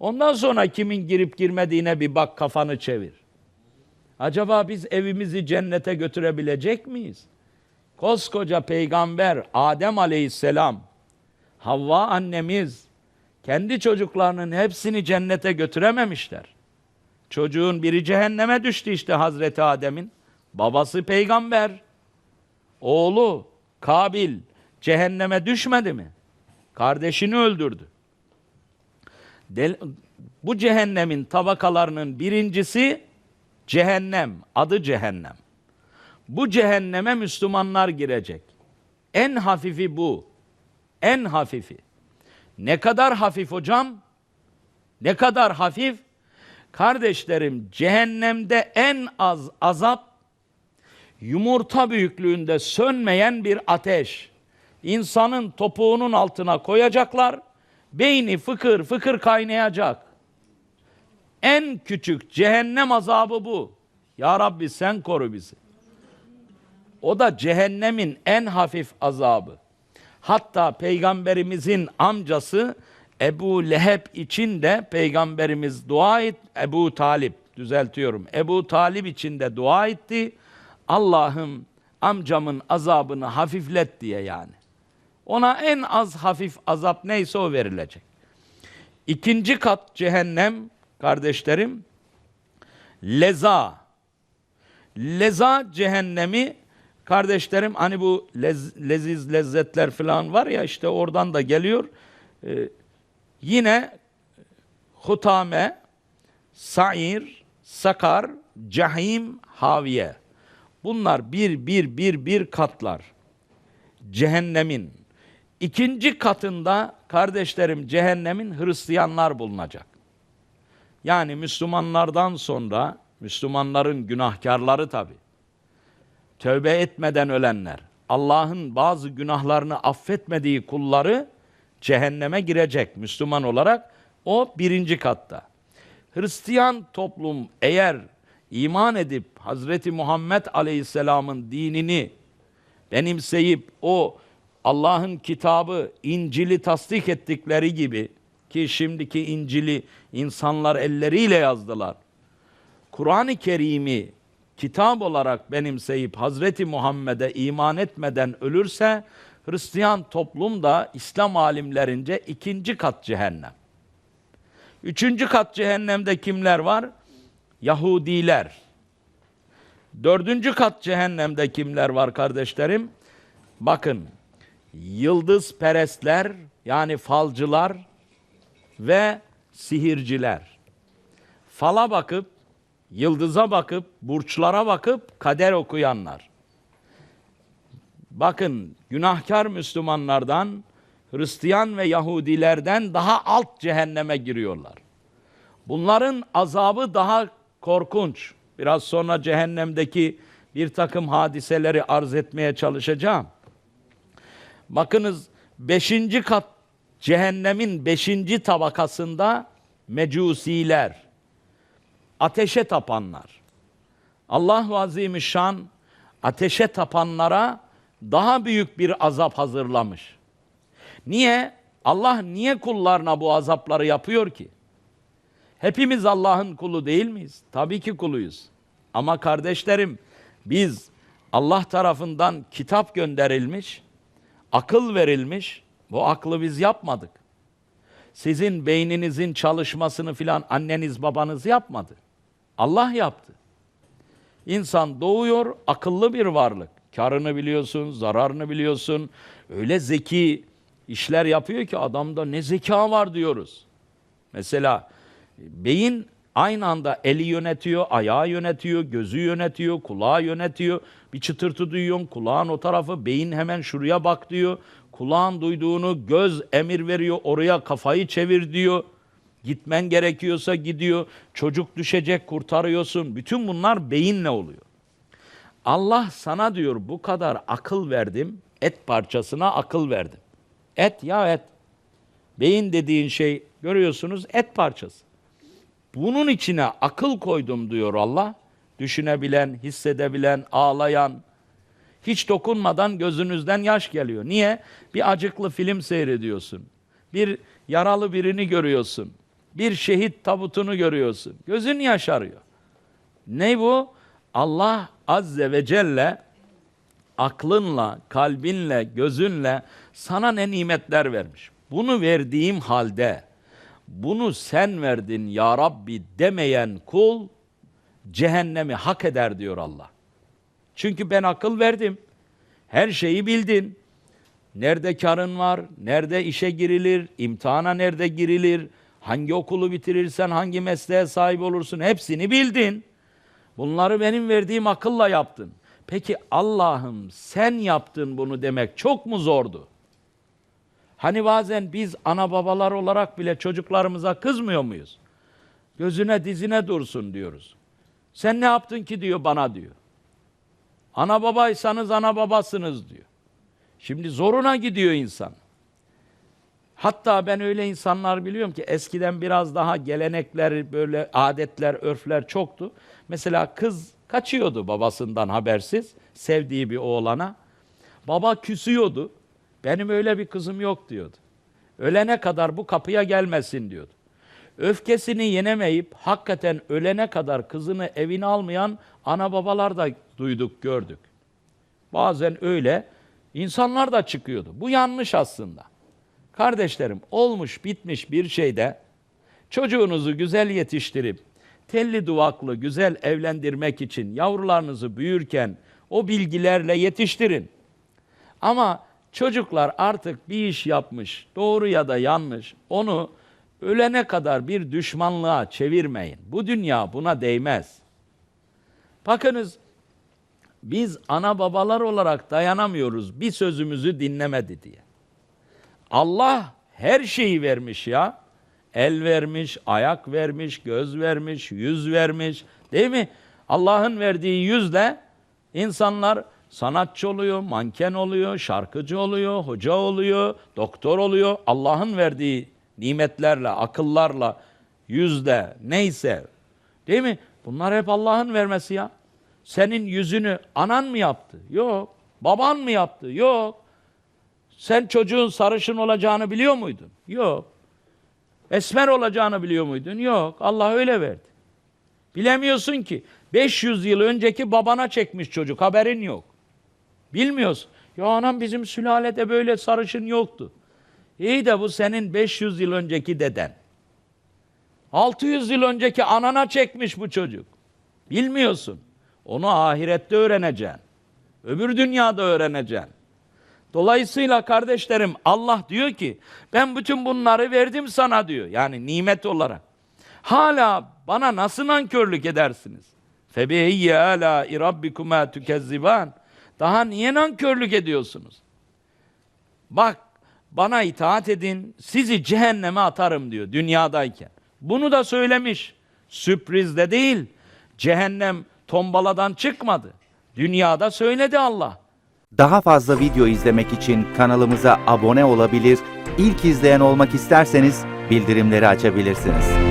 Ondan sonra kimin girip girmediğine bir bak kafanı çevir. Acaba biz evimizi cennete götürebilecek miyiz? Koskoca peygamber Adem aleyhisselam, Havva annemiz kendi çocuklarının hepsini cennete götürememişler. Çocuğun biri cehenneme düştü işte Hazreti Adem'in. Babası peygamber. Oğlu Kabil cehenneme düşmedi mi? Kardeşini öldürdü. Del- bu cehennemin tabakalarının birincisi cehennem, adı cehennem. Bu cehenneme Müslümanlar girecek. En hafifi bu. En hafifi. Ne kadar hafif hocam? Ne kadar hafif? Kardeşlerim cehennemde en az azap yumurta büyüklüğünde sönmeyen bir ateş. İnsanın topuğunun altına koyacaklar. Beyni fıkır fıkır kaynayacak. En küçük cehennem azabı bu. Ya Rabbi sen koru bizi. O da cehennemin en hafif azabı. Hatta peygamberimizin amcası Ebu Leheb için de peygamberimiz dua et Ebu Talip düzeltiyorum. Ebu Talip için de dua etti. Allah'ım amcamın azabını hafiflet diye yani. Ona en az hafif azap neyse o verilecek. İkinci kat cehennem kardeşlerim leza. Leza cehennemi kardeşlerim hani bu lez- leziz lezzetler falan var ya işte oradan da geliyor. Ee, yine hutame, sair, sakar, cahim, haviye. Bunlar bir bir bir bir katlar. Cehennemin. İkinci katında kardeşlerim cehennemin Hristiyanlar bulunacak. Yani Müslümanlardan sonra Müslümanların günahkarları tabi. Tövbe etmeden ölenler, Allah'ın bazı günahlarını affetmediği kulları cehenneme girecek Müslüman olarak. O birinci katta. Hristiyan toplum eğer iman edip Hazreti Muhammed Aleyhisselam'ın dinini benimseyip o Allah'ın kitabı İncil'i tasdik ettikleri gibi ki şimdiki İncil'i insanlar elleriyle yazdılar. Kur'an-ı Kerim'i kitap olarak benimseyip Hazreti Muhammed'e iman etmeden ölürse Hristiyan toplum da İslam alimlerince ikinci kat cehennem. Üçüncü kat cehennemde kimler var? Yahudiler. Dördüncü kat cehennemde kimler var kardeşlerim? Bakın, yıldız perestler yani falcılar ve sihirciler. Fala bakıp, yıldıza bakıp, burçlara bakıp kader okuyanlar. Bakın günahkar Müslümanlardan, Hristiyan ve Yahudilerden daha alt cehenneme giriyorlar. Bunların azabı daha korkunç. Biraz sonra cehennemdeki bir takım hadiseleri arz etmeye çalışacağım. Bakınız beşinci kat cehennemin beşinci tabakasında mecusiler, ateşe tapanlar. Allah Azimüşşan ateşe tapanlara daha büyük bir azap hazırlamış. Niye? Allah niye kullarına bu azapları yapıyor ki? Hepimiz Allah'ın kulu değil miyiz? Tabii ki kuluyuz. Ama kardeşlerim biz Allah tarafından kitap gönderilmiş, akıl verilmiş, bu aklı biz yapmadık. Sizin beyninizin çalışmasını filan anneniz babanız yapmadı. Allah yaptı. İnsan doğuyor akıllı bir varlık. Karını biliyorsun, zararını biliyorsun. Öyle zeki işler yapıyor ki adamda ne zeka var diyoruz. Mesela beyin aynı anda eli yönetiyor, ayağı yönetiyor, gözü yönetiyor, kulağı yönetiyor. Bir çıtırtı duyuyorsun, kulağın o tarafı, beyin hemen şuraya bak diyor. Kulağın duyduğunu göz emir veriyor, oraya kafayı çevir diyor. Gitmen gerekiyorsa gidiyor. Çocuk düşecek, kurtarıyorsun. Bütün bunlar beyinle oluyor. Allah sana diyor bu kadar akıl verdim, et parçasına akıl verdim. Et ya et. Beyin dediğin şey görüyorsunuz et parçası. Bunun içine akıl koydum diyor Allah. Düşünebilen, hissedebilen, ağlayan, hiç dokunmadan gözünüzden yaş geliyor. Niye? Bir acıklı film seyrediyorsun. Bir yaralı birini görüyorsun. bir şehit tabutunu görüyorsun. Gözün yaşarıyor. Ne bu? Allah Azze ve Celle aklınla, kalbinle, gözünle sana ne nimetler vermiş. Bunu verdiğim halde bunu sen verdin ya Rabbi demeyen kul cehennemi hak eder diyor Allah. Çünkü ben akıl verdim. Her şeyi bildin. Nerede karın var, nerede işe girilir, imtihana nerede girilir, hangi okulu bitirirsen hangi mesleğe sahip olursun hepsini bildin. Bunları benim verdiğim akılla yaptın. Peki Allah'ım sen yaptın bunu demek çok mu zordu? Hani bazen biz ana babalar olarak bile çocuklarımıza kızmıyor muyuz? Gözüne dizine dursun diyoruz. Sen ne yaptın ki diyor bana diyor. Ana babaysanız ana babasınız diyor. Şimdi zoruna gidiyor insan. Hatta ben öyle insanlar biliyorum ki eskiden biraz daha gelenekler, böyle adetler, örfler çoktu. Mesela kız kaçıyordu babasından habersiz, sevdiği bir oğlana. Baba küsüyordu. Benim öyle bir kızım yok diyordu. Ölene kadar bu kapıya gelmesin diyordu. Öfkesini yenemeyip hakikaten ölene kadar kızını evine almayan ana babalar da duyduk, gördük. Bazen öyle insanlar da çıkıyordu. Bu yanlış aslında. Kardeşlerim olmuş bitmiş bir şeyde çocuğunuzu güzel yetiştirip telli duvaklı güzel evlendirmek için yavrularınızı büyürken o bilgilerle yetiştirin. Ama çocuklar artık bir iş yapmış, doğru ya da yanlış, onu ölene kadar bir düşmanlığa çevirmeyin. Bu dünya buna değmez. Bakınız biz ana babalar olarak dayanamıyoruz bir sözümüzü dinlemedi diye. Allah her şeyi vermiş ya. El vermiş, ayak vermiş, göz vermiş, yüz vermiş. Değil mi? Allah'ın verdiği yüzle insanlar sanatçı oluyor, manken oluyor, şarkıcı oluyor, hoca oluyor, doktor oluyor. Allah'ın verdiği nimetlerle, akıllarla, yüzle, neyse. Değil mi? Bunlar hep Allah'ın vermesi ya. Senin yüzünü anan mı yaptı? Yok. Baban mı yaptı? Yok. Sen çocuğun sarışın olacağını biliyor muydun? Yok. Esmer olacağını biliyor muydun? Yok. Allah öyle verdi. Bilemiyorsun ki. 500 yıl önceki babana çekmiş çocuk. Haberin yok. Bilmiyorsun. Ya anam bizim sülalede böyle sarışın yoktu. İyi de bu senin 500 yıl önceki deden. 600 yıl önceki anana çekmiş bu çocuk. Bilmiyorsun. Onu ahirette öğreneceksin. Öbür dünyada öğreneceksin. Dolayısıyla kardeşlerim Allah diyor ki ben bütün bunları verdim sana diyor. Yani nimet olarak. Hala bana nasıl nankörlük edersiniz? Febeyye ala rabbikuma tukezziban. Daha niye nankörlük ediyorsunuz? Bak bana itaat edin sizi cehenneme atarım diyor dünyadayken. Bunu da söylemiş. Sürprizde değil. Cehennem tombaladan çıkmadı. Dünyada söyledi Allah. Daha fazla video izlemek için kanalımıza abone olabilir, ilk izleyen olmak isterseniz bildirimleri açabilirsiniz.